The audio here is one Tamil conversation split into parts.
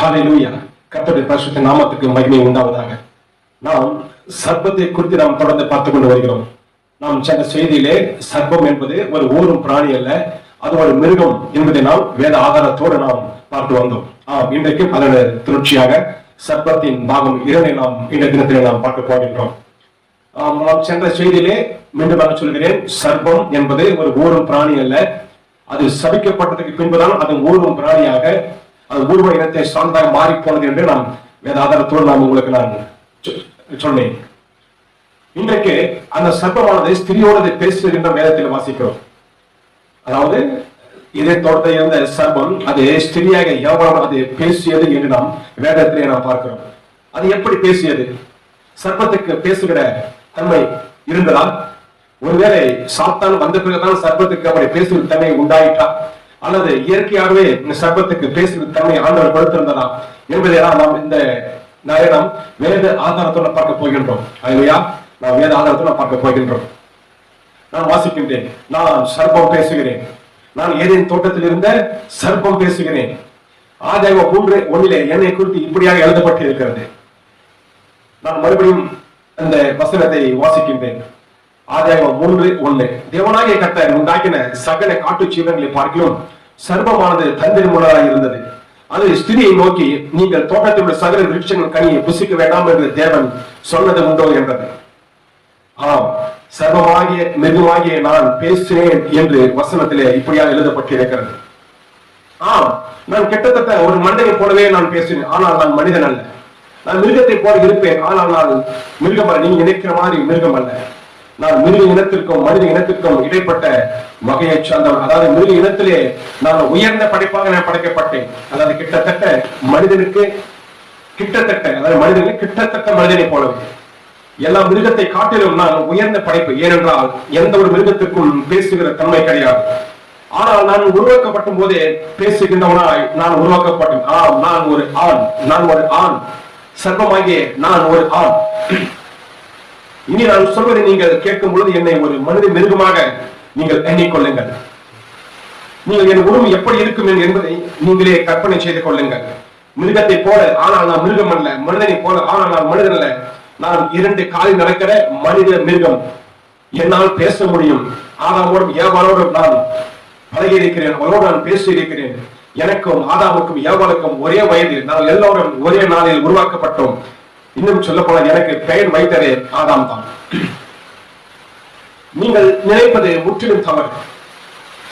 ஹalleluya. கத்தோடைய பரிசுத்த நாமத்துக்கு மகிமை உண்டாவதாக. நாம் சர்ப்பத்தை குறித்து நாம் தொடர்ந்து பார்த்துக் கொண்டு வருகிறோம். நாம் சென்ற செய்தியிலே சர்ப்பம் என்பது ஒரு ஊரும் பிராணி அல்ல அது ஒரு மிருகம் என்பதை நாம் வேத ஆதாரத்தோடு நாம் பார்த்து வந்தோம். ஆம் இன்றைக்கும் அதோட தொடர்ச்சியாக சர்ப்பத்தின் பாகம் இரண்டை நாம் இந்த தினத்திலே நாம் பார்க்க போகின்றோம். நாம் சென்ற செய்தியிலே மீண்டும் நான் சொல்கிறேன் சர்ப்பம் என்பது ஒரு ஊரும் பிராணி அல்ல அது சபிக்கப்பட்டதுக்கு பின்புதான் அது ஊரும் பிராணியாக அது ஊர்வ இனத்தை சார்ந்தாக மாறி போனது என்று நான் வேதாதாரத்தோடு நான் உங்களுக்கு நான் சொன்னேன். இன்றைக்கு அந்த சர்ப்பமானது ஸ்திரியோடு பேசுகின்ற வேதத்தில் வாசிக்கிறோம். அதாவது இதே தோட்டத்தை இருந்த சர்ப்பம் அது ஸ்திரியாக எவ்வளவு அது பேசியது என்று நாம் வேதத்திலே நாம் பார்க்கிறோம். அது எப்படி பேசியது? சர்ப்பத்துக்கு பேசுகிற தன்மை இருந்ததா? ஒருவேளை சாத்தான் வந்த பிறகுதான் சர்ப்பத்துக்கு அப்படி பேசுகிற தன்மை உண்டாயிட்டா அல்லது இயற்கையாகவே இந்த சர்ப்பத்துக்கு பேசுகிற தன்மை ஆண்டவர் கொடுத்திருந்தனா என்பதையெல்லாம் நாம் இந்த நேரம் வேத ஆதாரத்தோட பார்க்க போகின்றோம். இல்லையா நாம் வேத ஆதாரத்தோட பார்க்க போகின்றோம். நான் வாசிக்கின்றேன். நான் சர்ப்பம் பேசுகிறேன். நான் ஏதேன் தோட்டத்தில் இருந்த சர்ப்பம் பேசுகிறேன். ஆதாயம் மூன்று ஒன்றிலே என்னை குறித்து இப்படியாக எழுதப்பட்டு இருக்கிறது நான் மறுபடியும் அந்த வசனத்தை வாசிக்கின்றேன். ஆதாயம் மூன்று ஒண்ணு தேவனாகிய கர்த்தர் உண்டாக்கின சகல காட்டு ஜீவன்களை பார்க்கலாம் சர்ப்பமானது தந்திரமுள்ளதாக இருந்தது. அது ஸ்திரியை நோக்கி நீங்கள் தோட்டத்தில் உள்ள சகல விருட்சங்கள் கனியை புசிக்க வேண்டாம் என்று தேவன் சொன்னது உண்டோ என்றது ஆம் சர்வமாகிய மெதுவாகிய நான் பேசினேன் என்று வசனத்திலே இப்படியாக எழுதப்பட்டிருக்கிறது. ஆம் நான் கிட்டத்தட்ட ஒரு மனிதனை போலவே நான் பேசினேன் ஆனால் நான் மனிதன் அல்ல. நான் மிருகத்தை போல இருப்பேன். ஆனால் நான் மிருகம் அல்ல. நீங்க நினைக்கிற மாதிரி மிருகம் அல்ல. நான் மிருக இனத்திற்கும் மனித இனத்திற்கும் இடைப்பட்ட வகையை சார்ந்தவன் அதாவது மிருக இனத்திலே நான் உயர்ந்த படைப்பாக நான் படைக்கப்பட்டேன். அதாவது கிட்டத்தட்ட மனிதனுக்கு கிட்டத்தட்ட அதாவது மனிதனுக்கு கிட்டத்தட்ட மனிதனை போலவே. எல்லா மிருகத்தை காட்டிலும் நான் உயர்ந்த படைப்பு. ஏனென்றால் எந்த ஒரு மிருகத்திற்கும் பேசுகிற தன்மை கிடையாது. ஆனால் நான் உருவாக்கப்படும் போதே பேசுகின்றவனாய் நான் உருவாக்கப்பட்டேன். ஆம் நான் ஒரு ஆண். நான் ஒரு ஆண். சர்வமாகிய நான் ஒரு ஆண். இனி நான் சொல்வதை நீங்கள் கேட்கும் பொழுது என்னை ஒரு மனித மிருகமாக நீங்கள் எண்ணிக்கொள்ளுங்கள் நீங்கள் என் உருவம் எப்படி இருக்கும் என்பதை நீங்களே கற்பனை செய்து கொள்ளுங்கள். மிருகத்தை போல ஆனால் நான் மிருகம் அல்ல மனிதனை போல ஆனால் நான் மனிதன் அல்ல. நான் இரண்டு காலில் நடக்கிற மனித மிருகம். என்னால் பேச முடியும். ஆதாமோடும் ஏவாளோடும் நான் பழகி இருக்கிறேன் அவரோடு நான் பேசி இருக்கிறேன் எனக்கும் ஆதாமுக்கும் ஏவாளுக்கும் ஒரே வயது. நாங்கள் எல்லோரும் ஒரே நாளில் உருவாக்கப்பட்டோம். இன்னும் சொல்ல போனால் எனக்கு பெயர் வைத்ததே ஆதாம் தான். நீங்கள் நினைப்பது முற்றிலும் தவறு.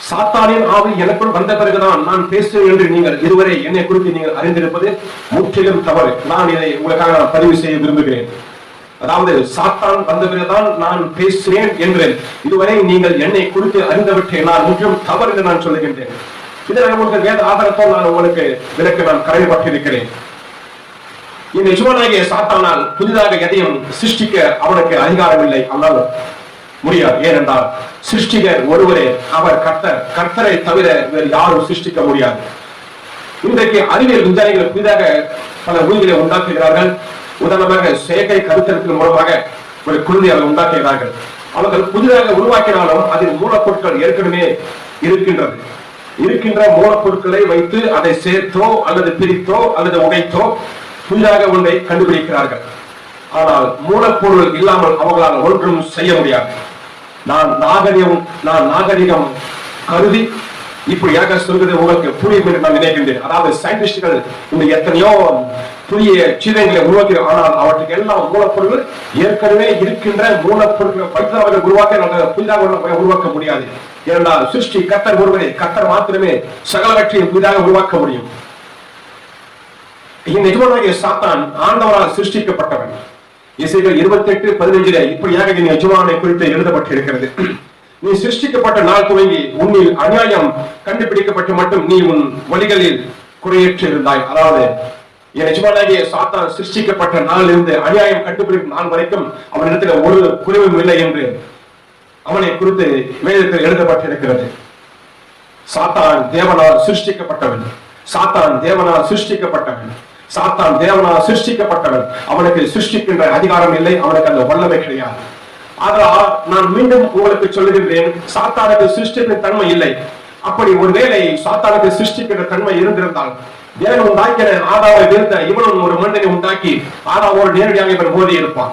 சாத்தானின் ஆவி எனக்குள் வந்த பிறகுதான் நான் பேசுவேன் என்று நீங்கள் இதுவரை என்னை குறித்து நீங்கள் அறிந்திருப்பது முற்றிலும் தவறு. நான் இதை உங்களுக்காக நான் பதிவு செய்ய விரும்புகிறேன். அதாவது சாத்தான் வந்த பிறகுதான் நான் பேசுகிறேன் என்று இதுவரை நீங்கள் என்னை குறித்து அறிந்துவிட்டேன் நான் முற்றிலும் தவறு என்று நான் சொல்லுகின்றேன். இதனை உங்களுக்கு வேத ஆதாரத்தோடு நான் உங்களுக்கு விளக்க நான் கடமைப்பட்டிருக்கிறேன். இந்த எஜமானாகிய சாத்தானால் புதிதாக எதையும் சிருஷ்டிக்க அவனுக்கு அதிகாரம் இல்லை ஆனால் முடியாது. ஏனென்றால் சிருஷ்டிகர் ஒருவரே அவர் கர்த்தர். கர்த்தரை தவிர வேறு யாரும் சிருஷ்டிக்க முடியாது. இன்றைக்கு அறிவியல் விஞ்ஞானிகள் புதிதாக பல உயிர்களை உண்டாக்குகிறார்கள். உதாரணமாக செயற்கை கருத்தரத்தின் மூலமாக ஒரு குழந்தை அவர்கள் உண்டாக்குகிறார்கள். அவர்கள் புதிதாக உருவாக்கினாலும் அதில் மூலப்பொருட்கள் ஏற்கனவே இருக்கின்றது. இருக்கின்ற மூலப்பொருட்களை வைத்து அதை சேர்த்தோ அல்லது பிரித்தோ அல்லது உடைத்தோ புதிதாக ஒன்றை கண்டுபிடிக்கிறார்கள். ஆனால் மூலப்பொருள் இல்லாமல் அவர்களால் ஒன்றும் செய்ய முடியாது. நான் நாகரிகம் நான் நாகரிகம் கருதி இப்படி இப்படியாக சொல்வது உங்களுக்கு புரியும் என்று நான் நினைக்கின்றேன். அதாவது சயின்டிஸ்டுகள் இந்த எத்தனையோ புதிய சீதங்களை உருவாக்கி ஆனால் அவற்றுக்கு எல்லாம் மூலப்பொருள் ஏற்கனவே இருக்கின்ற மூலப்பொருட்களை படித்து அவர்கள் உருவாக்க நாங்கள் புதிதாக உருவாக்க முடியாது. ஏனென்றால் சிருஷ்டி கத்தர் ஒருவரே கத்தர் மாத்திரமே சகலவற்றையும் புதிதாக உருவாக்க முடியும். எஜமானாகிய சாத்தான் ஆண்டவரால் சிருஷ்டிக்கப்பட்டவன். இசைகள் இருபத்தி எட்டு பதினைஞ்சில இப்படியாக நீ எஜமானை குறித்து எழுதப்பட்டிருக்கிறது. நீ சிருஷ்டிக்கப்பட்ட நாள் துவங்கி உன்னில் அநியாயம் கண்டுபிடிக்கப்பட்டு மட்டும் நீ உன் வழிகளில் குறையற்று இருந்தாய். அதாவது என் எஜமானாகிய சாத்தான் சிருஷ்டிக்கப்பட்ட நாளிலிருந்து அநியாயம் கண்டுபிடிக்கும் நாள் வரைக்கும் அவனிடத்துல ஒரு குறைவும் இல்லை என்று அவனை குறித்து வேதத்தில் எழுதப்பட்டிருக்கிறது. சாத்தான் தேவனால் சிருஷ்டிக்கப்பட்டவன். சாத்தான் தேவனால் சிருஷ்டிக்கப்பட்டவன். சாத்தான் தேவனால் சிருஷ்டிக்கப்பட்டவன். அவனுக்கு சிருஷ்டிக்கின்ற அதிகாரம் இல்லை அவனுக்கு அந்த வல்லமை கிடையாது. அதனால் நான் மீண்டும் உங்களுக்கு சொல்லுகின்றேன் சாத்தானுக்கு சிருஷ்டிப்பின் தன்மை இல்லை. அப்படி ஒருவேளை சாத்தானுக்கு சிருஷ்டிக்கிற தன்மை இருந்திருந்தால் தேவன் உண்டாக்கின ஆதாவை வீழ்த்த இவனும் ஒரு மனிதனை உண்டாக்கி ஆதாவோடு நேரடியாக இவன் மோதி இருப்பான்.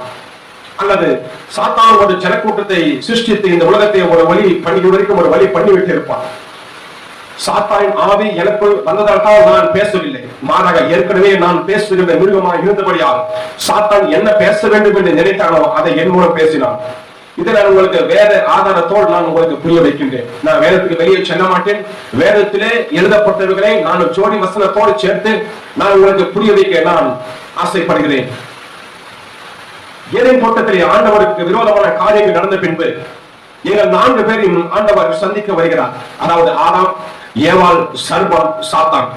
அல்லது சாத்தான் ஒரு ஜனக்கூட்டத்தை சிருஷ்டித்து இந்த உலகத்தை ஒரு வழி பண்ணி வரைக்கும் ஒரு வழி பண்ணி விட்டு இருப்பான் சாத்தாயின் ஆவி எனக்குள் வந்ததற்காக நான் பேசவில்லை. மாறாக ஏற்கனவே நான் பேசுகிற மிருகமாக இருந்தபடியால் சாத்தான் என்ன பேச வேண்டும் என்று நினைத்தானோ அதை என் மூலம் பேசினான். இதை நான் உங்களுக்கு வேத ஆதாரத்தோடு நான் உங்களுக்கு புரிய வைக்கின்றேன். நான் வேதத்துக்கு வெளியே செல்ல மாட்டேன். வேதத்திலே எழுதப்பட்டவர்களை நான் ஜோடி வசனத்தோடு சேர்த்து நான் உங்களுக்கு புரிய வைக்க நான் ஆசைப்படுகிறேன். ஏதேன் தோட்டத்திலே ஆண்டவருக்கு விரோதமான காரியங்கள் நடந்த பின்பு எங்கள் நான்கு பேரையும் ஆண்டவர் சந்திக்க வருகிறார். அதாவது ஆறாம் ஏவாள் சர்பம் சாத்தான்.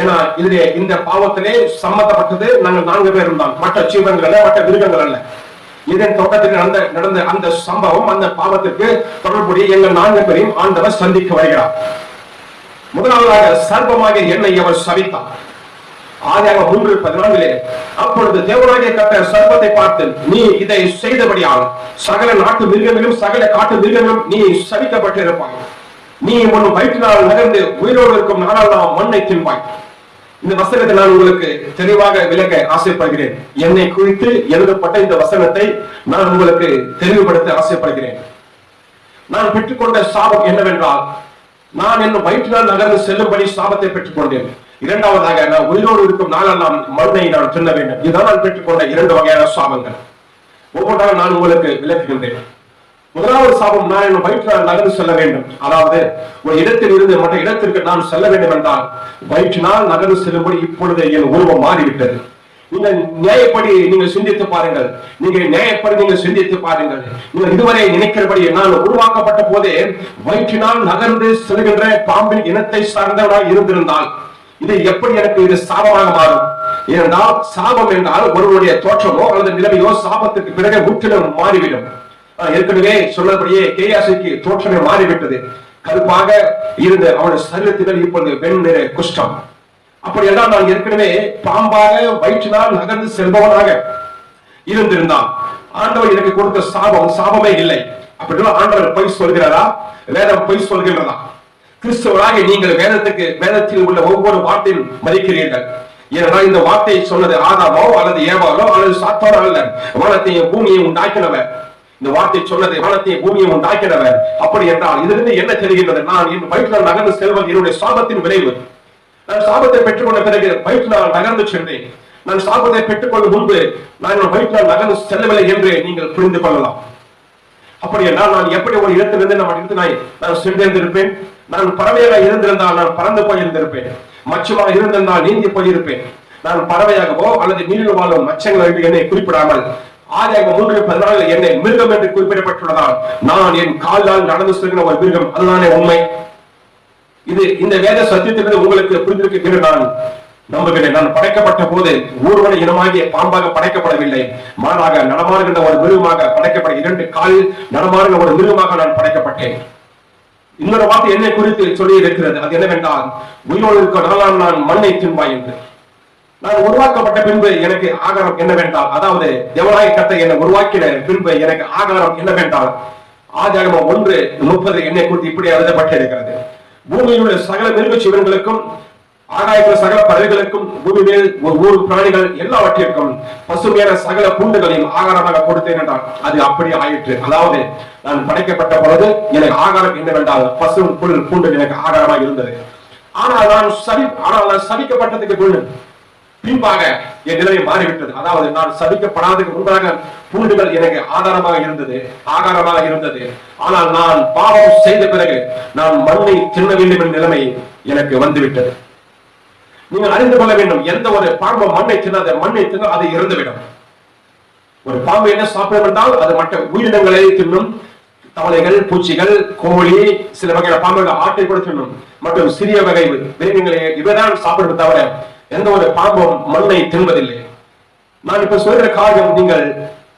ஏன்னா இதிலே இந்த பாவத்திலே சம்மந்தப்பட்டது நாங்கள் நான்கு பேரும் தான். மற்ற ஜீவன்கள் அல்ல மற்ற மிருகங்கள் அல்ல. இதன் தொடக்கத்தில் நடந்த நடந்த அந்த சம்பவம் அந்த பாவத்திற்கு தொடர்புடைய எங்கள் நான்கு பேரையும் ஆண்டவர் சந்திக்க வருகிறார். முதலாவதாக சர்பமாக என்னை அவர் சவித்தார். ஆதியாக மூன்று பதினான்கிலே அப்பொழுது தேவனாகிய கட்ட சர்ப்பத்தை பார்த்து நீ இதை செய்தபடியால் சகல நாட்டு மிருகங்களும் சகல காட்டு மிருகங்களும் நீ சவிக்கப்பட்டிருப்பாய். நீ உன் வயிற்றினால் நகர்ந்து உயிரோடு இருக்கும் நாளெல்லாம் மண்ணை தின்பாய். இந்த வசனத்தை நான் உங்களுக்கு தெளிவாக விளக்க ஆசைப்படுகிறேன். என்னை குறித்து எழுதப்பட்ட இந்த வசனத்தை நான் உங்களுக்கு தெளிவுபடுத்த ஆசைப்படுகிறேன். நான் பெற்றுக்கொண்ட சாபம் என்னவென்றால் நான் என் வயிற்றினால் நகர்ந்து செல்லும்படி சாபத்தை பெற்றுக்கொண்டேன். இரண்டாவதாக நான் உயிரோடு இருக்கும் நாளெல்லாம் மண்ணை நான் தின்ன வேண்டும். இதுதான் நான் பெற்றுக்கொண்ட இரண்டு வகையான சாபங்கள். ஒவ்வொன்றாக நான் உங்களுக்கு விளக்குகின்றேன். முதலாவது சாபம் நான் என் நகர்ந்து செல்ல வேண்டும். அதாவது ஒரு இடத்தில் இருந்து மற்ற இடத்திற்கு நான் செல்ல வேண்டும் என்றால் வயிற்றினால் நகர்ந்து செல்லும்படி இப்பொழுது என் உருவம் மாறிவிட்டது. இந்த நியாயப்படி நீங்க சிந்தித்து பாருங்கள். நீங்க நியாயப்படி நீங்க சிந்தித்து பாருங்கள். நீங்க இதுவரை நினைக்கிறபடி நான் உருவாக்கப்பட்ட போதே வயிற்றினால் நகர்ந்து செல்கின்ற பாம்பின் இனத்தை சார்ந்தவராக இருந்திருந்தால் இது எப்படி எனக்கு இது சாபமாக மாறும்? ஏனென்றால் சாபம் என்றால் ஒருவருடைய தோற்றமோ அல்லது நிலைமையோ சாபத்துக்கு பிறகு முற்றிலும் மாறிவிடும். ஏற்கனவே சொன்னபடியே கேயாசிக்கு தோற்றமே மாறிவிட்டது. கருப்பாக இருந்த அவனுடைய சரீரத்தினர் இப்பொழுது வெண்ணிற குஷ்டம். அப்படி எல்லாம் நான் ஏற்கனவே பாம்பாக வயிற்றினால் நகர்ந்து செல்பவனாக இருந்திருந்தான். ஆண்டவர் எனக்கு கொடுத்த சாபம் சாபமே இல்லை. அப்படின்னா ஆண்டவர் பொய் சொல்கிறாரா? வேதம் பொய் சொல்கின்றதா? கிறிஸ்தவராக நீங்கள் வேதத்துக்கு வேதத்தில் உள்ள ஒவ்வொரு வார்த்தையும் மதிக்கிறீர்கள். ஏன்னா இந்த வார்த்தையை சொன்னது ஆதாமோ அல்லது ஏவாலோ அல்லது சாத்தாரோ அல்ல. வானத்தையும் பூமியை உண்டாக்கினவர். இந்த வார்த்தை சொன்னது வானத்தை பூமியை உண்டாக்கினவர் அப்படி என்றால் இதிலிருந்து என்ன தெரிகின்றது? நான் என் வயிற்றில் நகர்ந்து செல்வது என்னுடைய சாபத்தின் விளைவு. நான் சாபத்தை பெற்றுக்கொண்ட பிறகு வயிற்றினால் நகர்ந்து சென்றேன். நான் சாபத்தை பெற்றுக்கொள்ளும் முன்பு நான் என் வயிற்றினால் நகர்ந்து செல்லவில்லை என்று நீங்கள் புரிந்து கொள்ளலாம். அப்படி என்றால் நான் எப்படி ஒரு இடத்திலிருந்து நான் இருந்து நான் நான் சென்றிருந்திருப்பேன்? நான் பறவையாக இருந்திருந்தால் நான் பறந்து போயிருந்திருப்பேன். மச்சமாக இருந்திருந்தால் நீந்தி போயிருப்பேன். நான் பறவையாகவோ அல்லது நீரில் வாழும் மச்சங்கள் என்று என்னை குறிப்பிடாமல் ஆதாயம் மூன்று பதினாலு என்னை மிருகம் என்று குறிப்பிடப்பட்டுள்ளதால் நான் என் காலால் நடந்து செல்கிற ஒரு மிருகம். அதுதானே உண்மை. இது இந்த வேத சத்தியத்திலிருந்து உங்களுக்கு புரிந்திருக்க நான் நம்புகிறேன் நான் படைக்கப்பட்ட போது ஊர்வன இனமாகிய பாம்பாக படைக்கப்படவில்லை. மாறாக நடமாறுகின்ற ஒரு மிருகமாக படைக்கப்பட இரண்டு காலில் நடமாறுகிற ஒரு மிருகமாக நான் படைக்கப்பட்டேன். இன்னொரு வார்த்தை என்னை குறித்து சொல்லி இருக்கிறது அது என்னவென்றால் உயிரோடு இருக்க நான் மண்ணை தின்பாய் என்று. நான் உருவாக்கப்பட்ட பின்பு எனக்கு ஆகாரம் என்னவென்றால் அதாவது தேவனாய கத்தை என்னை உருவாக்கின பின்பு எனக்கு ஆகாரம் என்னவென்றால் ஆதியாகமம் ஒன்று முப்பது என்னை குறித்து இப்படி எழுதப்பட்டிருக்கிறது பூமியில் உள்ள சகல மிருக சிவன்களுக்கும் ஆகாயத்தில் சகல பறவைகளுக்கும் பூமி மேல் ஒரு ஊர் பிராணிகள் எல்லாவற்றிற்கும் பசுமையான சகல பூண்டுகளையும் ஆகாரமாக கொடுத்தேன் என்றால் அது அப்படி ஆயிற்று. அதாவது நான் படைக்கப்பட்ட பொழுது எனக்கு ஆகாரம் என்னவென்றால் பசு புல் பூண்டு எனக்கு ஆகாரமாக இருந்தது. ஆனால் நான் சரி ஆனால் நான் சபிக்கப்பட்டதுக்கு பின் பின்பாக என் நிலைமை மாறிவிட்டது. அதாவது நான் சபிக்கப்படாததுக்கு முன்பாக பூண்டுகள் எனக்கு ஆதாரமாக இருந்தது ஆகாரமாக இருந்தது. ஆனால் நான் பாவம் செய்த பிறகு நான் மண்ணை தின்ன வேண்டும் என்ற நிலைமை எனக்கு வந்துவிட்டது. நீங்கள் அறிந்து கொள்ள வேண்டும் எந்த ஒரு பாம்பு மண்ணை தின்னாத மண்ணை தின்ன அது இறந்துவிடும். ஒரு பாம்பு என்ன சாப்பிடும் என்றால் அது மற்ற உயிரினங்களை தின்னும் தவளைகள் பூச்சிகள் கோழி சில வகையான பாம்புகள் ஆட்டை கூட தின்னும் மற்றும் சிறிய வகை விலங்குகளை இவைதான் சாப்பிடுவது தவிர எந்த ஒரு பாம்பும் மண்ணை தின்பதில்லை. நான் இப்ப சொல்ற காரியம் நீங்கள்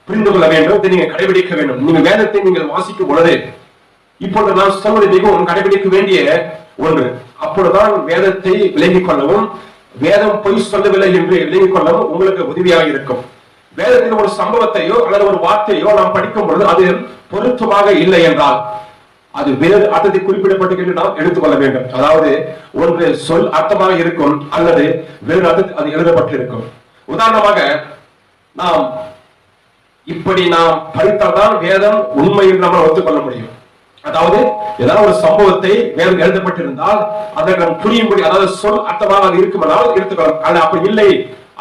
புரிந்து கொள்ள வேண்டும் இதை நீங்க கடைபிடிக்க வேண்டும். நீங்க வேதத்தை நீங்கள் வாசிக்கும் பொழுது இப்பொழுது நான் சொல்வது மிகவும் கடைபிடிக்க வேண்டிய ஒன்று. அப்பொழுதுதான் வேதத்தை விலகிக் கொள்ளவும் வேதம் பொய் சொல்லவில்லை என்று விலகிக் கொள்ளவும் உங்களுக்கு உதவியாக இருக்கும். வேதத்தில் ஒரு சம்பவத்தையோ அல்லது ஒரு வார்த்தையோ நாம் படிக்கும் பொழுது அது பொருத்தமாக இல்லை என்றால் அது வேறு அர்த்தத்தை குறிப்பிடப்பட்டிருக்கிறது நாம் எடுத்துக்கொள்ள வேண்டும். அதாவது ஒன்று சொல் அர்த்தமாக இருக்கும் அல்லது வேறு அர்த்தத்தில் அது எழுதப்பட்டிருக்கும். உதாரணமாக நாம் இப்படி நாம் படித்தால்தான் வேதம் உண்மை என்று நம்ம ஒத்துக்கொள்ள முடியும். அதாவது ஏதாவது ஒரு சம்பவத்தை வேதம் எழுதப்பட்டிருந்தால் அதை நாம் புரியும்படி அதாவது சொல் அர்த்தமாக அது இருக்குமானால் எடுத்துக்கலாம் அது அப்படி இல்லை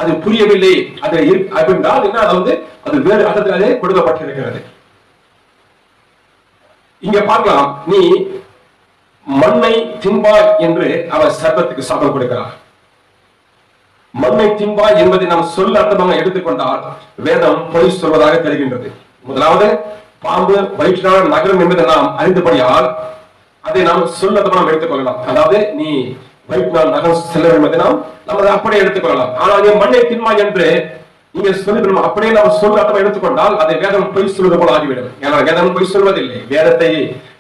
அது புரியவில்லை அது அப்படின்றால் என்ன? அதாவது அது வேறு அர்த்தத்தில் கொடுக்கப்பட்டிருக்கிறது. இங்க பார்க்கலாம். நீ மண்ணை தின்பாய் என்று அவர் சர்வத்துக்கு சாபம் கொடுக்கிறார். மண்ணை தின்பாய் என்பதை நாம் சொல்ல அர்த்தமாக எடுத்துக்கொண்டால் வேதம் பொய் சொல்வதாக தெரிகின்றது. முதலாவது பாம்பு வயிற்றினால் நகரும் என்பதை நாம் அறிந்தபடியால் அதை நாம் சொல்ல அர்த்தமாக நாம் எடுத்துக்கொள்ளலாம். அதாவது நீ வயிற்றினால் நகரம் செல்ல என்பதை நாம் நம்ம அதை அப்படியே எடுத்துக்கொள்ளலாம். ஆனால் மண்ணை தின்பாய் என்று நீங்க சொல்லி அப்படியே நாம் சொல்ல அர்த்தமாக எடுத்துக்கொண்டால் அதை வேதம் பொய் சொல்வது போல ஆகிவிடும். ஏன்னா வேதம் பொய் சொல்வதில்லை. வேதத்தை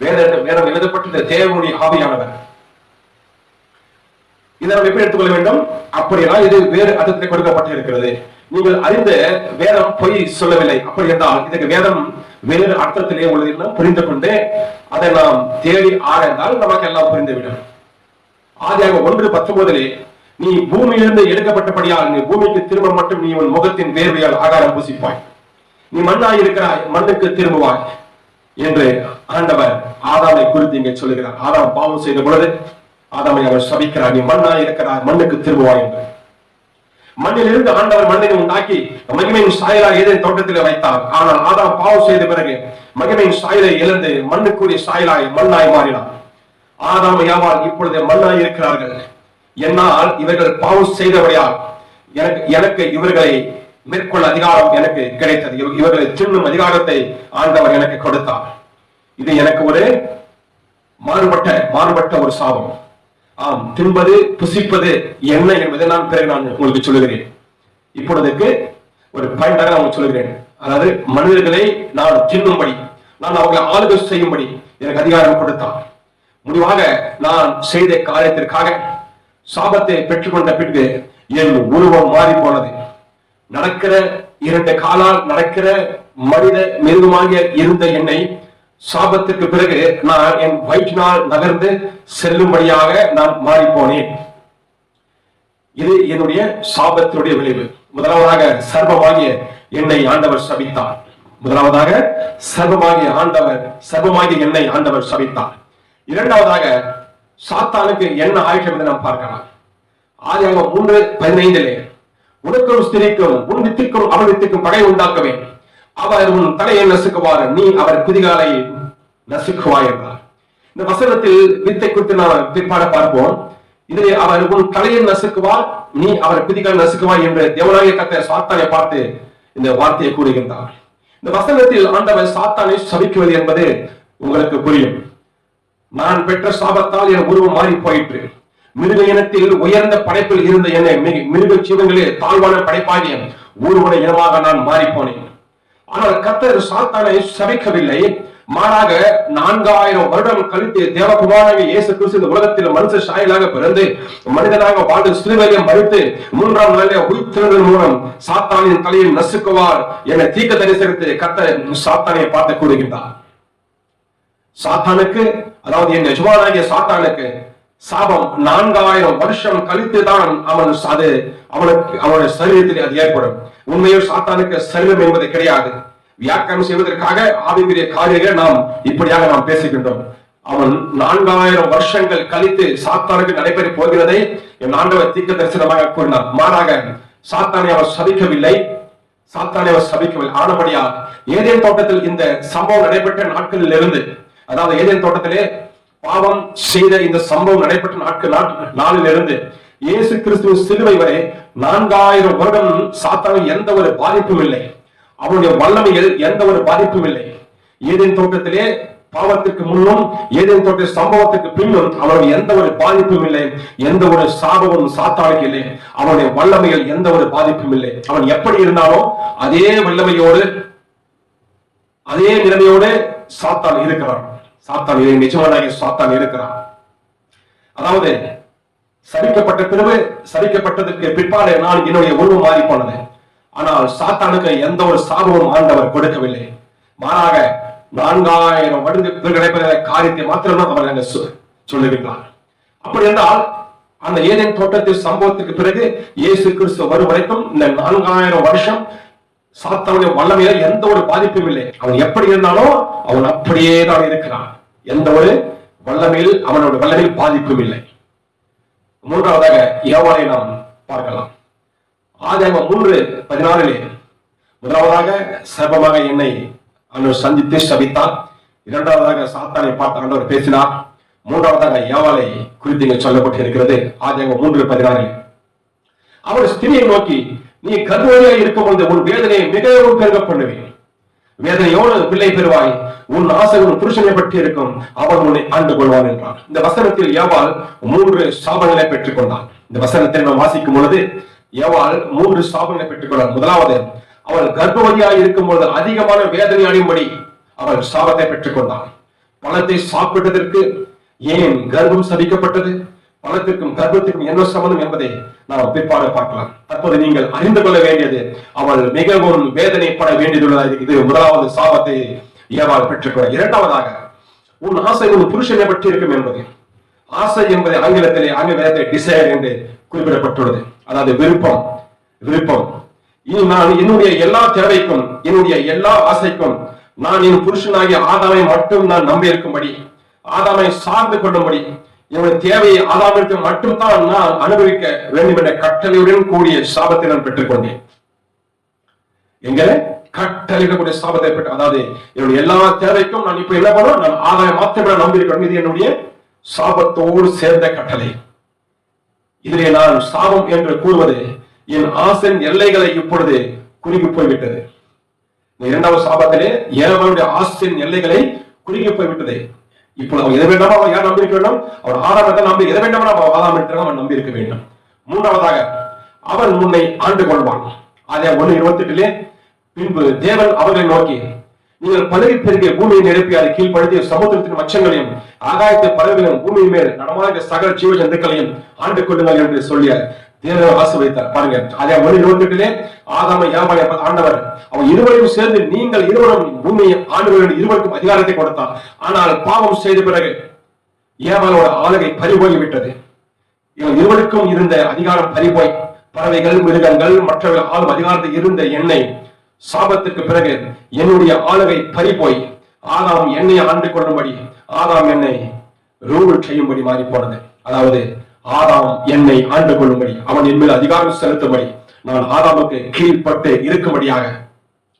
வேத வேதம் எழுதப்பட்ட தேவனுடைய ஆவியானவர். இதை நாம் எப்படி எடுத்துக்கொள்ள வேண்டும்? அப்படியா இது வேறு அர்த்தத்தில் கொடுக்கப்பட்டிருக்கிறது. நீங்கள் அறிந்த வேதம் பொய் சொல்லவில்லை. அப்படி என்றால் இதற்கு வேதம் வேறு அர்த்தத்திலே உள்ளது என்று புரிந்து கொண்டு அதை நாம் தேடி ஆராய்ந்தால் நமக்கு எல்லாம் புரிந்துவிடும். ஆதியாக ஒன்று பத்தொன்பதிலே நீ பூமியிலிருந்து எடுக்கப்பட்டபடியால் நீ பூமிக்கு திரும்ப மட்டும் நீ உன் முகத்தின் வேர்வையால் ஆகாரம் பூசிப்பாய். நீ மண்ணாய் இருக்கிறாய் மண்ணுக்கு திரும்புவாய் என்று ஆண்டவர் ஆதாமை குறித்து இங்கே சொல்லுகிறார். ஆதாம் பாவம் செய்த பொழுது ஆதாமை அவர் சபிக்கிறார் நீ மண்ணாய் இருக்கிறாய் மண்ணுக்கு திரும்புவாய் என்று. மண்ணிலிருந்து ஆண்டவர் மண்ணை உண்டாக்கி மகிமையின் சாயலாக ஏதேன் தோட்டத்தில் வைத்தார். ஆனால் ஆதாம் பாவம் செய்த பிறகு மகிமையின் சாயலை இழந்து மண்ணுக்குரிய சாயலாய் மண்ணாய் மாறினார். ஆதாம் யாவால் இப்பொழுது மண்ணாய் இருக்கிறார்கள். என்னால் இவர்கள் பாவம் செய்தபடியால் எனக்கு எனக்கு இவர்களை மேற்கொள்ள அதிகாரம் எனக்கு கிடைத்தது. இவர்களை தின்னும் அதிகாரத்தை ஆண்டவர் எனக்கு கொடுத்தார். இது எனக்கு ஒரு மாறுபட்ட மாறுபட்ட ஒரு சாபம். ஆம் தின்பது புசிப்பது என்ன என்பதை நான் பிறகு நான் உங்களுக்கு சொல்லுகிறேன். இப்பொழுதுக்கு ஒரு பாயிண்டாக நான் உங்களுக்கு சொல்லுகிறேன். அதாவது மனிதர்களை நான் தின்னும்படி நான் அவர்களை ஆளுகை செய்யும்படி எனக்கு அதிகாரம் கொடுத்தான் முடிவாக நான் செய்த காரியத்திற்காக சாபத்தை பெற்றுக்கொண்ட பின்பு என் உருவம் மாறி போனது நடக்கிற இரண்டு காலால் நடக்கிற மனித மிருகமாக இருந்த என்னை சாபத்திற்கு பிறகு நான் என் வயிற்றினால் நகர்ந்து செல்லும்படியாக நான் மாறி போனேன் இது என்னுடைய சாபத்தினுடைய விளைவு. முதலாவதாக சர்வமாகிய என்னை ஆண்டவர் சபித்தார். முதலாவதாக சர்வமாகிய ஆண்டவர் சர்வமாகிய என்னை ஆண்டவர் சபித்தார். இரண்டாவதாக சாத்தானுக்கு என்ன ஆயிற்று என்பதை நாம் பார்க்கலாம். ஆதியாகமம் மூன்று பதினைந்திலே உனக்கும் ஸ்திரிக்கும் உன் வித்திற்கும் அவன் வித்திற்கும் பகை உண்டாக்கவே அவர் உன் தலையை நசுக்குவார் நீ அவர் குதிகாலை நசுக்குவாய் என்றார். இந்த வசனத்தில் வித்தை குறித்து நாம் பிற்பாட பார்ப்போம். இதிலே அவர் உன் தலையை நசுக்குவார் நீ அவர் குதிகால் நசுக்குவாய் என்று தேவனாய கத்த சாத்தானை பார்த்து இந்த வார்த்தையை கூறுகின்றார். இந்த வசனத்தில் ஆண்டவர் சாத்தானை சபிக்குவது என்பது உங்களுக்கு புரியும். நான் பெற்ற சாபத்தால் என் உருவம் மாறி போயிற்று. மிருக இனத்தில் உயர்ந்த படைப்பில் இருந்த என்னை மிக- மிருக ஜீவங்களே தாழ்வான படைப்பாகிய ஊர்வன இனமாக நான் மாறி போனேன் ஆனால் கத்தர் சாத்தானை சபிக்கவில்லை. மாறாக நான்காயிரம் வருடம் கழித்து தேவகுமாராக இயேசு கிறிஸ்து இந்த உலகத்தில் மனுஷ சாயலாக பிறந்து மனிதனாக வாழ்ந்து சிலுவையை மறுத்து மூன்றாம் நாளிலே உயிர்த்தெழுதல் மூலம் சாத்தானின் தலையில் நசுக்குவார் என தீக்க தரிசனத்தை கத்தர் சாத்தானை பார்த்து கூறுகின்றார். சாத்தானுக்கு அதாவது என் எஜமானாகிய சாத்தானுக்கு சாபம் நான்காயிரம் வருஷம் கழித்து தான் அவன் அது அவனுக்கு அவனுடைய சரீரத்தில் அது ஏற்படும். உண்மையில் சாத்தானுக்கு சரீரம் என்பது கிடையாது. வியாக்கியம் செய்வதற்காக ஆவிக்குரிய காரியங்கள் நாம் இப்படியாக நாம் பேசுகின்றோம். அவன் நான்காயிரம் வருஷங்கள் கழித்து சாத்தானுக்கு நடைபெற போகிறதை என் ஆண்டவர் தீக்க தரிசனமாக கூறினார். மாறாக சாத்தானை அவர் சபிக்கவில்லை. சாத்தானை அவர் சபிக்கவில்லை. ஆனபடியால் ஏதேன் தோட்டத்தில் இந்த சம்பவம் நடைபெற்ற நாட்களில் இருந்து அதாவது ஏதேன் தோட்டத்திலே பாவம் செய்த இந்த சம்பவம் நடைபெற்ற நாட்கள் நாளில் இருந்து இயேசு கிறிஸ்துவின் சிலுவை வரை நான்காயிரம் வருடம் சாத்தாவின் எந்த ஒரு பாதிப்பும் இல்லை. அவனுடைய வல்லமையில் எந்த ஒரு பாதிப்பும் இல்லை. ஏதேன் தோட்டத்திலே பாவத்திற்கு முன்னும் ஏதேன் தோட்ட சம்பவத்துக்கு பின்னும் அவனுடைய எந்த ஒரு பாதிப்பும் இல்லை. எந்த ஒரு சாபமும் சாத்தானுக்கு இல்லை. அவனுடைய வல்லமையில் எந்த ஒரு பாதிப்பும் இல்லை. அவன் எப்படி இருந்தாலும் அதே வல்லமையோடு அதே நிலைமையோடு சாத்தான் இருக்கிறான். சாத்தான் இதை நிஜமானாகிய சாத்தான் இருக்கிறான் அதாவது சரிக்கப்பட்ட பிறகு சரிக்கப்பட்டதற்கு பிற்பாடு நான் என்னுடைய உருவம் மாறி போனது ஆனால் சாத்தானுக்கு எந்த ஒரு சாபமும் ஆண்டவர் கொடுக்கவில்லை. மாறாக நான்காயிரம் வருடத்துக்கு கிடைப்பத காரியத்தை மாத்திரம்தான் அவர் அங்க சொ- அப்படி என்றால் அந்த ஏதேன் தோட்டத்தில் சம்பவத்துக்கு பிறகு இயேசு கிறிஸ்து வரும் வரைக்கும் இந்த நான்காயிரம் வருஷம் சாத்தானுடைய வல்லமையில எந்த ஒரு பாதிப்பும் இல்லை. அவன் எப்படி இருந்தாலும் அவன் அப்படியே தான் இருக்கிறான். எந்த ஒரு வல்லமையில் அவனோட வல்லமையில் பாதிப்பும் இல்லை. மூன்றாவதாக ஏவாளை நாம் பார்க்கலாம். ஆதாயம் மூன்று பதினாறிலே. முதலாவதாக சர்வமாக என்னை அன்று சந்தித்து சபித்தார் இரண்டாவதாக சாத்தானை பார்த்து ஆண்டவர் பேசினார். மூன்றாவதாக ஏவாளை குறித்து இங்கே சொல்லப்பட்டு இருக்கிறது ஆதாயம் மூன்று பதினாறில். அவர் ஸ்திரியை நோக்கி நீ கருவறையா இருக்கும் பொழுது உன் வேதனையை மிகவும் பெருக பண்ணுவேன். வேதனையோடு பிள்ளை பெறுவாய். உன் ஆசை உன் புருஷனை பற்றி இருக்கும். அவன் உன்னை ஆண்டு கொள்வான் என்றார் இந்த வசனத்தில் ஏவாள் மூன்று சாபங்களை பெற்றுக் கொண்டான் இந்த வசனத்தை நாம் வாசிக்கும் பொழுது ஏவாள் மூன்று சாபங்களை பெற்றுக் கொண்டார் முதலாவது அவள் கர்ப்பவதியாக இருக்கும் பொழுது அதிகமான வேதனை அடையும்படி அவள் சாபத்தை பெற்றுக் கொண்டாள். பழத்தை சாப்பிட்டதற்கு ஏன் கர்ப்பம் சபிக்கப்பட்டது? பழத்திற்கும் கர்ப்பத்திற்கும் என்ன சம்பந்தம் என்பதை நாம் பிற்பாடு பார்க்கலாம். தற்போது நீங்கள் அறிந்து கொள்ள வேண்டியது அவள் மிகவும் வேதனைப்பட வேண்டியதுள்ளது இது முதலாவது சாபத்தை ஏவாள் பெற்றுக்கொள்ள இரண்டாவதாக உன் ஆசை உன் புருஷனை பற்றி இருக்கும் என்பது. ஆசை என்பது ஆங்கிலத்திலே ஆங்கில வேதத்தை டிசைர் என்று குறிப்பிடப்பட்டுள்ளது. அதாவது விருப்பம் விருப்பம். இனி நான் என்னுடைய எல்லா தேவைக்கும் என்னுடைய எல்லா ஆசைக்கும் நான் என் புருஷனாகிய ஆதாமை மட்டும் நான் நம்பி இருக்கும்படி ஆதாமை சார்ந்து கொள்ளும்படி என்னுடைய தேவையை ஆதாமிற்கு மட்டும்தான் நான் அனுபவிக்க வேண்டும் என்ற கட்டளையுடன் கூடிய சாபத்தை நான் பெற்றுக்கொண்டேன் எங்க கட்டளையிடக்கூடிய சாபத்தை பெற்று அதாவது என்னுடைய எல்லா தேவைக்கும் நான் இப்ப என்ன பண்ணும் நான் ஆதாயம் மாத்திரமே நம்பியிருக்கணும் இது என்னுடைய சாபத்தோடு சேர்ந்த கட்டளை. இதிலே நான் சாபம் என்று கூறுவது என் ஆசையின் எல்லைகளை இப்பொழுது குறுகி போய்விட்டது. இரண்டாவது சாபத்திலே ஏவனுடைய ஆசையின் எல்லைகளை குறுகி போய்விட்டது. இப்பொழுது அவன் எதை வேண்டாமோ அவன் யார் நம்பி இருக்க வேண்டும் அவர் ஆறாம் நம்பி எதை வேண்டாமோ அவன் ஆதாம் என்று அவன் நம்பி இருக்க வேண்டும். மூன்றாவதாக அவன் முன்னை ஆண்டு கொள்வான். அதே ஒண்ணு இருபத்தி எட்டுலே பின்பு தேவன் அவர்களை நோக்கி நீங்கள் பதவி பெருகிய பூமியை நிரப்பி அதை கீழ்ப்படுத்திய சமுத்திரத்தின் மச்சங்களையும் ஆகாயத்து பறவைகளையும் பூமியின் மேல் நடமாட சகல ஜீவ ஜந்துக்களையும் ஆண்டு கொள்ளுங்கள் என்று சொல்லிய தேவன் வைத்தார். பாருங்க அதே மொழி இருபத்தி எட்டுலே ஆதாம ஏமாளை ஆண்டவர். அவன் இருவரையும் சேர்ந்து நீங்கள் இருவரும் பூமியை ஆண்டு இருவருக்கும் அதிகாரத்தை கொடுத்தார். ஆனால் பாவம் செய்த பிறகு ஏமாளோட ஆளுகை பறிபோய் விட்டது இவன் இருவருக்கும் இருந்த அதிகாரம் பறிபோய் பறவைகள் மிருகங்கள் மற்றவர்கள் ஆளும் அதிகாரத்தில் இருந்த எண்ணெய் சாபத்திற்கு பிறகு என்னுடைய ஆளுகை பறிபோய் ஆதாம் என்னை ஆண்டு கொள்ளும்படி ஆதாம் என்னை ரூல் செய்யும்படி மாறி போனது அதாவது ஆதாம் என்னை ஆண்டு கொள்ளும்படி அவன் என் மேல் அதிகாரம் செலுத்தும்படி நான் ஆதாமுக்கு கீழ்ப்பட்டு இருக்கும்படியாக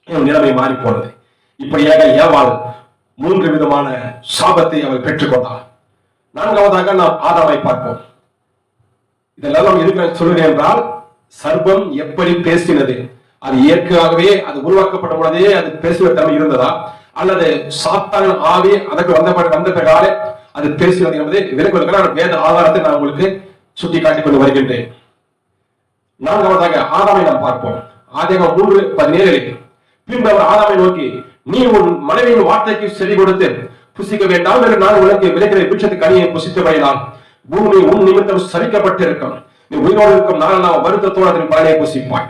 என் நிலைமை மாறி போனது இப்படியாக ஏவாள் மூன்று விதமான சாபத்தை அவள் பெற்றுக்கொண்டாள். நான்காவதாக நாம் ஆதாமை பார்ப்போம். இதெல்லாம் நாம் இருக்கிற சொல்லுகிறேன் என்றால் சர்வம் எப்படி பேசினது? அது இயற்கையாகவே அது உருவாக்கப்பட்ட பொழுதே அது பேசுவ தன்மை இருந்ததா? அல்லது சாத்தான் ஆவி அதற்கு வந்த வந்த பிறகாலே அது பேசுவது என்பதை விலக்குவதற்கான வேத ஆதாரத்தை நான் உங்களுக்கு சுட்டி காட்டிக் கொண்டு வருகின்றேன் நான்காவதாக ஆதாமை நாம் பார்ப்போம். ஆதேகம் மூன்று பதினேழில் பின்பு அவர் ஆதாமை நோக்கி நீ உன் மனைவியின் வார்த்தைக்கு செவி கொடுத்து புசிக்க வேண்டாம் என்று நான் உனக்கு விளைக்கிற விருட்சத்து கனியை புசித்து வயதால் பூமி உன் நிமித்தம் சரிக்கப்பட்டிருக்கும். நீ உயிரோடு இருக்கும் நாளெல்லாம் வருத்தத்தோடு அதன் பலனை புசிப்பாய்.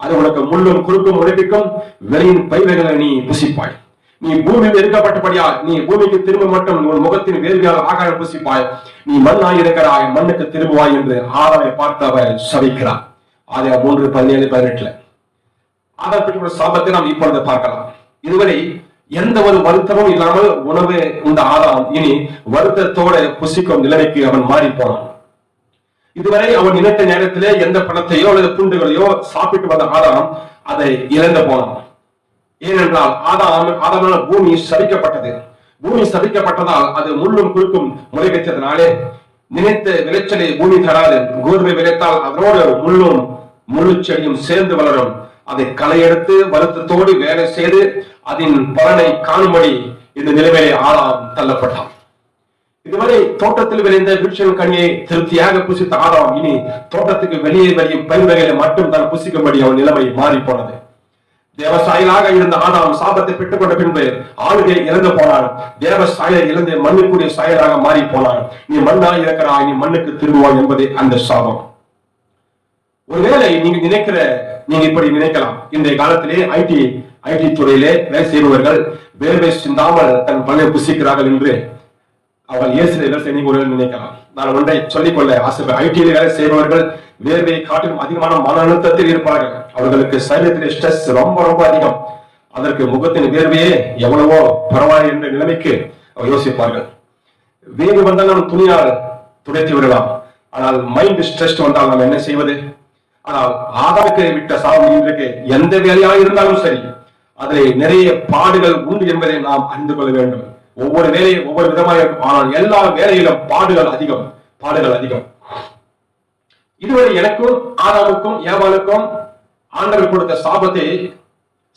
அது உனக்கு முள்ளும் குறுக்கும் உழைப்பிக்கும் வெளியின் பயிர்களை நீ புசிப்பாய். நீ பூமியில் இருக்கப்பட்டபடியால் நீ பூமிக்கு திரும்ப மட்டும் உன் முகத்தின் வேர்வையால் ஆகாயம் புசிப்பாய். நீ மண்ணாய் இருக்கிறாய் மண்ணுக்கு திரும்புவாய் என்று ஆதாமை பார்த்து அவர் சபிக்கிறார். ஆதாய மூன்று பதினேழு பதினெட்டுல. ஆதார் பெற்ற சாபத்தை நாம் இப்பொழுது பார்க்கலாம். இதுவரை எந்த ஒரு வருத்தமும் இல்லாமல் உணவு உண்ட ஆதாம் இனி வருத்தத்தோட புசிக்கும் நிலைமைக்கு அவன் மாறி போனான். இதுவரை அவன் நினைத்த நேரத்திலே எந்த பணத்தையோ அல்லது பூண்டுகளையோ சாப்பிட்டு வந்த ஆதாம் அதை இழந்து போனான். ஏனென்றால் ஆதாம் ஆதாமான பூமி சபிக்கப்பட்டது. பூமி சபிக்கப்பட்டதால் அது முள்ளும் குறுக்கும் முளை வைத்ததனாலே நினைத்த விளைச்சலை பூமி தராது. கோதுமை விளைத்தால் அதனோடு முள்ளும் முழு செடியும் சேர்ந்து வளரும். அதை களையெடுத்து வருத்தத்தோடு வேலை செய்து அதன் பலனை காணும்படி இந்த நிலைமையை ஆதாம் தள்ளப்பட்டான். இதுவரை தோட்டத்தில் விளைந்த விருட்சம் கனியை திருப்தியாக புசித்த ஆதாம் இனி தோட்டத்துக்கு வெளியே வெளியும் பயிர் வகைகளை மட்டும் தான் புசிக்கும்படி அவன் நிலைமை மாறி போனது தேவசாயலாக இருந்த ஆதாம் சாபத்தை பெற்றுக் கொண்ட பின்பு ஆளுகை இறந்து போனான் தேவசாயை இழந்து மண்ணுக்குரிய சாயலாக மாறி போனான் நீ மண்ணா இருக்கிறாய் நீ மண்ணுக்கு திரும்புவாய் என்பதே அந்த சாபம். ஒருவேளை நீங்க நினைக்கிற நீங்க இப்படி நினைக்கலாம். இன்றைய காலத்திலே ஐடி ஐடி துறையிலே வேலை செய்பவர்கள் வேர்வை சிந்தாமல் தன் பழைய புசிக்கிறார்கள் என்று அவர்கள் இயேசு வேலை செய்ய நினைக்கலாம். நான் ஒன்றை சொல்லிக்கொள்ள ஆசை ஐடியில் வேலை செய்பவர்கள் வேர்வையை காட்டிலும் அதிகமான மன அழுத்தத்தில் இருப்பார்கள். அவர்களுக்கு சரீரத்திலே ஸ்ட்ரெஸ் ரொம்ப ரொம்ப அதிகம். அதற்கு முகத்தின் வேர்வையே எவ்வளவோ பரவாயில்லை என்ற நிலைமைக்கு அவர் யோசிப்பார்கள். வேறு வந்தால் நாம் துணியால் துடைத்து விடலாம். ஆனால் மைண்ட் ஸ்ட்ரெஸ் வந்தால் நாம் என்ன செய்வது? ஆனால் ஆதாரத்தை விட்ட சாவு இன்றைக்கு எந்த வேலையாக இருந்தாலும் சரி அதில் நிறைய பாடுகள் உண்டு என்பதை நாம் அறிந்து கொள்ள வேண்டும். ஒவ்வொரு வேலையும் ஒவ்வொரு விதமாக இருக்கும். ஆனால் எல்லா வேலையிலும் பாடுகள் அதிகம் பாடுகள் அதிகம். இதுவரை எனக்கும் ஆதாமுக்கும் ஏவாளுக்கும் ஆண்டவர் கொடுத்த சாபத்தை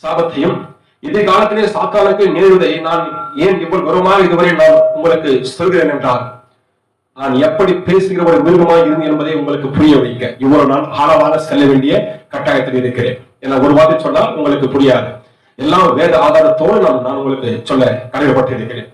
சாபத்தையும் எதிர்காலத்திலே சாத்தானுக்கு நேருவதை நான் ஏன் இவ்வளவு குரமாக இதுவரை நான் உங்களுக்கு சொல்கிறேன் என்றார் நான் எப்படி பேசுகிற ஒரு மிருகமாக இருந்து என்பதை உங்களுக்கு புரிய வைக்க இவ்வளவு நான் ஆழமாக செல்ல வேண்டிய கட்டாயத்தில் இருக்கிறேன். என ஒரு வார்த்தை சொன்னால் உங்களுக்கு புரியாது. எல்லாம் வேத ஆதாரத்தோடு நான் நான் உங்களுக்கு சொல்ல கடமைப்பட்டிருக்கிறேன்